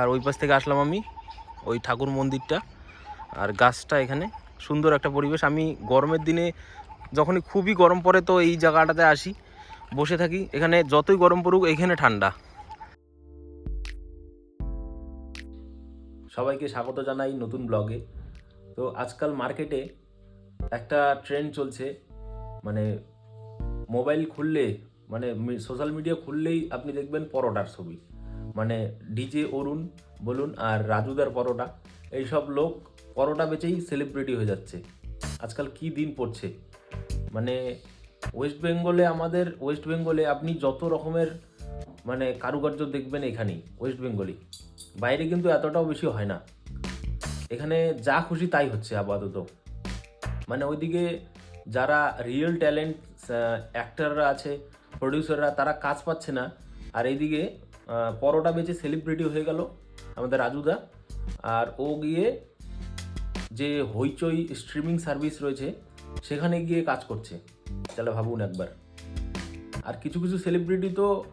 আর ওই পাশ থেকে আসলাম আমি, ওই ঠাকুর মন্দিরটা। আর গাছটা এখানে সুন্দর একটা পরিবেশ। আমি গরমের দিনে যখনই খুবই গরম পড়ে তো এই জায়গাটাতে আসি, বসে থাকি। এখানে যতই গরম পড়ুক, এখানে ঠান্ডা। সবাইকে স্বাগত জানাই নতুন ব্লগে। তো আজকাল মার্কেটে একটা ট্রেন্ড চলছে মানে মোবাইল খুললে মানে সোশ্যাল মিডিয়া খুললেই আপনি দেখবেন পরোটার ছবি। মানে ডিজে অরুণ বলুন আর রাজুদার পরোটা, এইসব লোক পরোটা বেচেই সেলিব্রিটি হয়ে যাচ্ছে। আজকাল কি দিন পড়ছে? মানে ওয়েস্ট বেঙ্গলে আমাদের ওয়েস্ট বেঙ্গলে আপনি যত রকমের মানে কারুকার্য দেখবেন এখানেই ওয়েস্ট বেঙ্গলি বাইরে কিন্তু এতটাও বেশি হয় না। এখানে যা খুশি তাই হচ্ছে আপাতত। মানে ওইদিকে যারা রিয়েল ট্যালেন্ট অ্যাক্টাররা আছে প্রডিউসাররা তারা কাজ পাচ্ছে না। আর এইদিকে পরোটা বেচে সেলিব্রিটি হয়ে গেল আমাদের রাজুদা। আর ও গিয়ে যে হইচই স্ট্রিমিং সার্ভিস রয়েছে, সেখানে গিয়ে কাজ করছে। তাহলে ভাবুন একবার। আর কিছু কিছু সেলিব্রিটি তো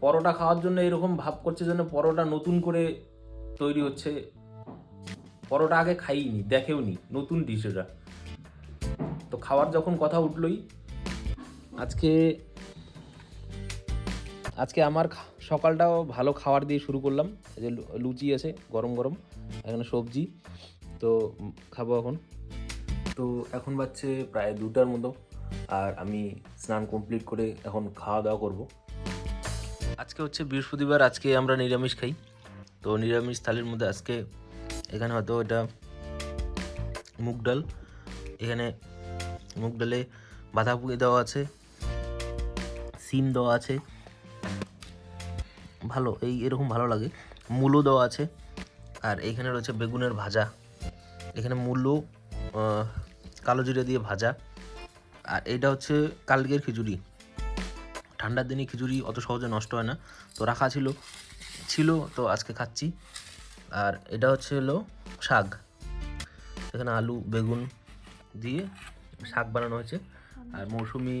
পরোটা খাওয়ার জন্য এরকম ভাব করছে যেন পরোটা নতুন করে তৈরি হচ্ছে। পরোটা আগে খাইনি, দেখেওনি, নতুন ডিশ এটা। তো খাওয়ার যখন কথা উঠলোই, আজকে আজকে আমার খা- সকালটাও ভালো খাবার দিয়ে শুরু করলাম। এই যে লুচি আছে, গরম গরম, এখানে সবজি, তো খাব এখন। তো এখন বাজছে প্রায় দুটার মতো, আর আমি স্নান কমপ্লিট করে এখন খাওয়া দাওয়া করব। আজকে হচ্ছে বৃহস্পতিবার, আজকে আমরা নিরামিষ খাই। তো নিরামিষ থালির মধ্যে আজকে এখানে হয়তো এটা মুগ ডাল, এখানে মুগ ডালে বাঁধাকপি দেওয়া আছে, সিম দেওয়া আছে। ভালো, এই এরকম ভালো লাগে। মূলো দেওয়া আছে। আর এখানে রয়েছে বেগুনের ভাজা। এখানে মূলো কালো জিরে দিয়ে ভাজা। আর এটা হচ্ছে কালকের খিচুড়ি। ঠান্ডার দিনে খিচুড়ি অত সহজে নষ্ট হয় না। তো রাখা ছিল ছিল, তো আজকে খাচ্ছি। আর এটা হচ্ছে হলো শাক। এখানে আলু, বেগুন দিয়ে শাক বানানো হয়েছে। আর মৌসুমি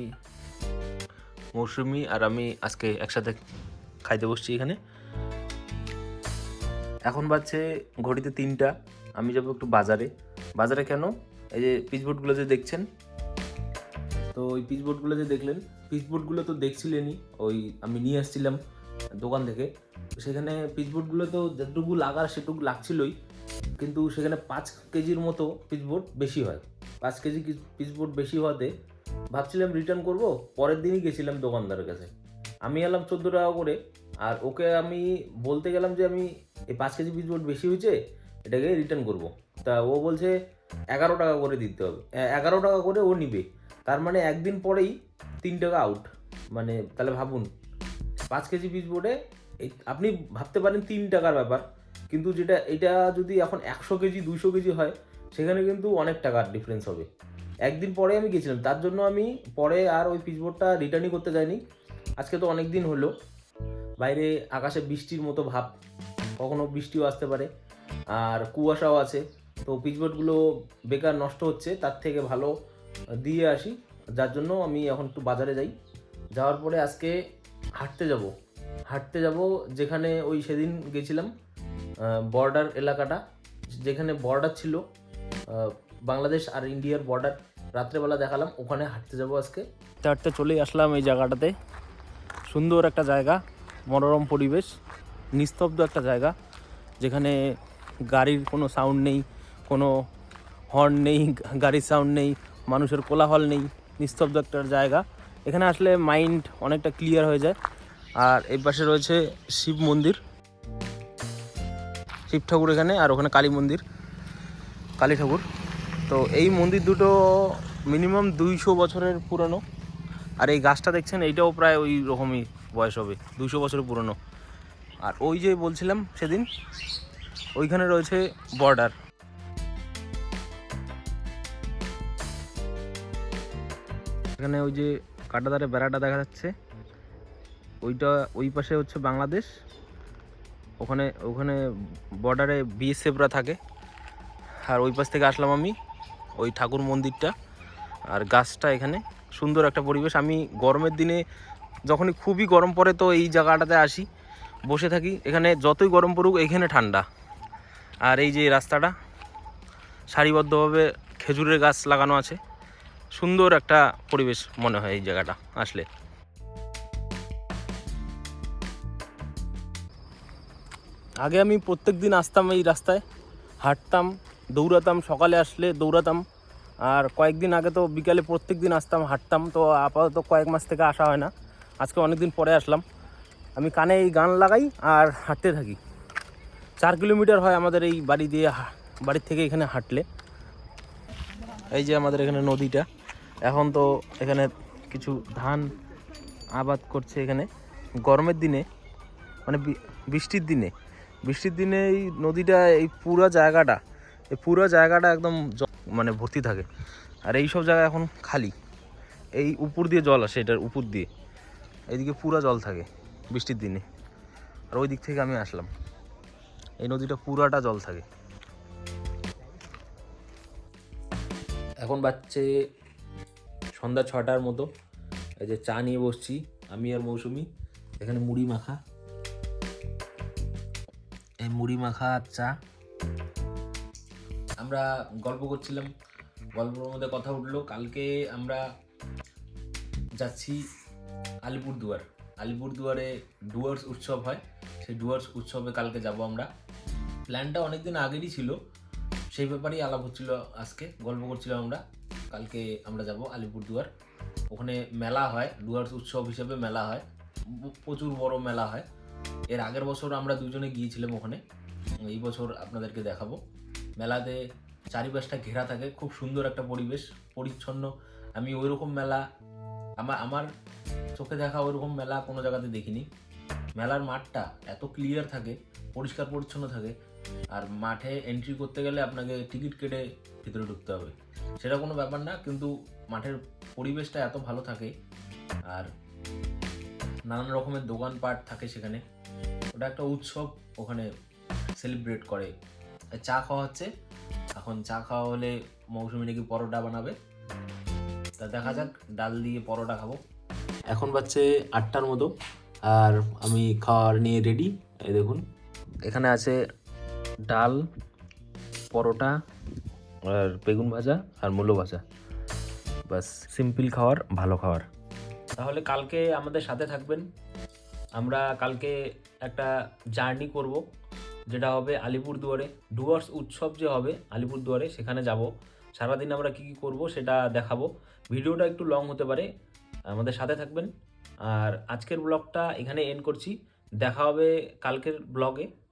মৌসুমি আর আমি আজকে একসাথে খাইতে বসছি এখানে। এখন বাজছে ঘড়িতে তিনটা, আমি যাব একটু বাজারে। বাজারে কেন? এই যে পিচবোর্ডগুলো যে দেখছেন, তো ওই পিচবোর্ডগুলো যে দেখলেন পিচবোর্ডগুলো তো দেখছিলেনই, ওই আমি নিয়ে আসছিলাম দোকান থেকে। সেখানে পিচবোর্ডগুলো তো যেটুকু লাগার সেটুকু লাগছিলই, কিন্তু সেখানে পাঁচ কেজির মতো পিচবোর্ড বেশি হয়। পাঁচ কেজি পিচবোর্ড বেশি হওয়াতে ভাবছিলাম রিটার্ন করব, পরের দিনই গেছিলাম দোকানদারের কাছে। আমি এলাম চোদ্দ টাকা করে, আর ওকে আমি বলতে গেলাম যে আমি এই পাঁচ কেজি পিচবোর্ড বেশি হয়েছে, এটাকে রিটার্ন করব। তা ও বলছে এগারো টাকা করে দিতে হবে। এগারো টাকা করে ও নিবে। তার মানে একদিন পরেই তিন টাকা আউট মানে তাহলে ভাবুন, পাঁচ কেজি পিস বোর্ডে আপনি ভাবতে পারেন তিন টাকার ব্যাপার, কিন্তু যেটা, এটা যদি এখন একশো কেজি, দুইশো কেজি হয়, সেখানে কিন্তু অনেক টাকার ডিফারেন্স হবে। একদিন পরে আমি গেছিলাম, তার জন্য আমি পরে আর ওই পিচবোর্ডটা রিটার্নই করতে যাইনি। আজকে তো অনেক দিন হলো। বাইরে আকাশে বৃষ্টির মতো ভাব, কখনো বৃষ্টিও আসতে পারে। আর কুয়াশাও আছে, তো পিচবোর্ডগুলো বেকার নষ্ট হচ্ছে, তার থেকে ভালো দিয়ে আসি। যার জন্য আমি এখন একটু বাজারে যাই। যাওয়ার পরে আজকে হাঁটতে যাব। হাঁটতে যাব যেখানে ওই সেদিন গেছিলাম বর্ডার এলাকাটা, যেখানে বর্ডার ছিল বাংলাদেশ আর ইন্ডিয়ার বর্ডার রাত্রেবেলা দেখালাম, ওখানে হাঁটতে যাব আজকে। হাঁটতে চলেই আসলাম এই জায়গাটাতে। সুন্দর একটা জায়গা, মনোরম পরিবেশ, নিস্তব্ধ একটা জায়গা, যেখানে গাড়ির কোনো সাউন্ড নেই, কোনো হর্ন নেই, গাড়ির সাউন্ড নেই, মানুষের কোলাহল নেই, নিস্তব্ধ একটা জায়গা। এখানে আসলে মাইন্ড অনেকটা ক্লিয়ার হয়ে যায়। আর এই পাশে রয়েছে শিব মন্দির। শিব ঠাকুর এখানে, আর ওখানে কালী মন্দির, কালী ঠাকুর। তো এই মন্দির দুটো মিনিমাম দুইশো বছরের পুরনো। আর এই গাছটা দেখছেন, এইটাও প্রায় ওই রকমই বয়স হবে দুশো বছর পুরনো। আর ওই যে বলছিলাম সেদিন, ওইখানে রয়েছে বর্ডার এখানে ওই যে কাটাদারে বেড়াটা দেখা যাচ্ছে। ওইটা, ওই পাশে হচ্ছে বাংলাদেশ। ওখানে ওখানে বর্ডারে বিএসএফরা থাকে। আর ওই পাশ থেকে আসলাম আমি, ওই ঠাকুর মন্দিরটা। আর গাছটা এখানে। সুন্দর একটা পরিবেশ। আমি গরমের দিনে যখনই খুবই গরম পড়ে তো এই জায়গাটাতে আসি, বসে থাকি। এখানে যতই গরম পড়ুক এইখানে ঠান্ডা। আর এই যে রাস্তাটা, সারিবদ্ধভাবে খেজুরের গাছ লাগানো আছে। সুন্দর একটা পরিবেশ মনে হয় এই জায়গাটা আসলে। আগে আমি প্রত্যেক দিন আসতাম এই রাস্তায়, হাঁটতাম, দৌড়াতাম, সকালে আসলে দৌড়াতাম। আর কয়েকদিন আগে তো বিকালে প্রত্যেক দিন আসতাম, হাঁটতাম, তো আপাতত কয়েক মাস থেকে আসা হয় না। আজকে অনেক দিন পরে আসলাম। আমি কানে এই গান লাগাই আর হাঁটতে থাকি। চার কিলোমিটার হয় আমাদের এই বাড়ি দিয়ে, বাড়ির থেকে এখানে হাঁটলে। এই যে আমাদের এখানে নদীটা। এখন তো এখানে কিছু ধান আবাদ করছে এখানে। গরমের দিনে মানে বৃষ্টির দিনে। বৃষ্টির দিনে এই নদীটা, এই পুরো জায়গাটা, এই পুরো জায়গাটা একদম মানে ভর্তি থাকে। আর এই সব জায়গা এখন খালি। এই উপর দিয়ে জল আসে, এটার উপর দিয়ে। এইদিকে পুরা জল থাকে বৃষ্টির দিনে। আর ওই দিক থেকে আমি আসলাম। এই নদীটা পুরাটা জল থাকে। এখন বাজছে সন্ধ্যা ছটার মতো। এই যে চা নিয়ে বসছি, আমি আর মৌসুমি। এখানে মুড়ি মাখা। এই মুড়ি মাখা আর চা। আমরা গল্প করছিলাম, গল্পের মধ্যে কথা উঠল, কালকে আমরা যাচ্ছি আলিপুরদুয়ার। আলিপুরদুয়ারে ডুয়ার্স উৎসব হয়, সেই ডুয়ার্স উৎসবে কালকে যাব আমরা। প্ল্যানটা অনেক দিন আগেরই ছিল, সেই ব্যাপারেই আলাপ হচ্ছিল আজকে, গল্প করছিলাম আমরা। কালকে আমরা যাব আলিপুরদুয়ার। ওখানে মেলা হয়, ডুয়ার্স উৎসব হিসেবে মেলা হয়, প্রচুর বড় মেলা হয়। এর আগের বছর আমরা দুজনে গিয়েছিলাম ওখানে, এই বছর আপনাদেরকে দেখাবো। মেলাতে চারিপাশটা ঘেরা থাকে, খুব সুন্দর একটা পরিবেশ, পরিচ্ছন্ন। আমি ওইরকম মেলা আমার আমার চোখে দেখা ওইরকম মেলা কোনো জায়গাতে দেখিনি। মেলার মাঠটা এত ক্লিয়ার থাকে, পরিষ্কার পরিচ্ছন্ন থাকে, আর মাঠে এন্ট্রি করতে গেলে আপনাকে টিকিট কেটে ভিতরে ঢুকতে হবে। সেটা কোনো ব্যাপার না, কিন্তু মাঠের পরিবেশটা এত ভালো থাকে, আর নানান রকমের দোকানপাট থাকে সেখানে। ওটা একটা উৎসব, ওখানে সেলিব্রেট করে। চা খাওয়া হচ্ছে। এখন চা খাওয়া হলে মৌসুমি নাকি পরোটা বানাবে। তা দেখা যাক, ডাল দিয়ে পরোটা খাব। এখন বাজছে আটটার মতো, আর আমি খাওয়ার নিয়ে রেডি এই দেখুন। এখানে আছে ডাল, পরোটা, আর বেগুন ভাজা, আর মূলো ভাজা। বাস সিম্পল খাওয়ার, ভালো খাওয়ার। তাহলে কালকে আমাদের সাথে থাকবেন। আমরা কালকে একটা জার্নি করব। যেটা হবে আলিপুরদুয়ারে। ডুয়ার্স উৎসব যে হবে আলিপুরদুয়ারে, সেখানে যাব। সারাদিন আমরা কী কী করব সেটা দেখাবো। ভিডিওটা একটু লং হতে পারে, আমাদের সাথে থাকবেন। আর আজকের ব্লগটা এখানে এন্ড করছি। দেখা হবে কালকের ব্লগে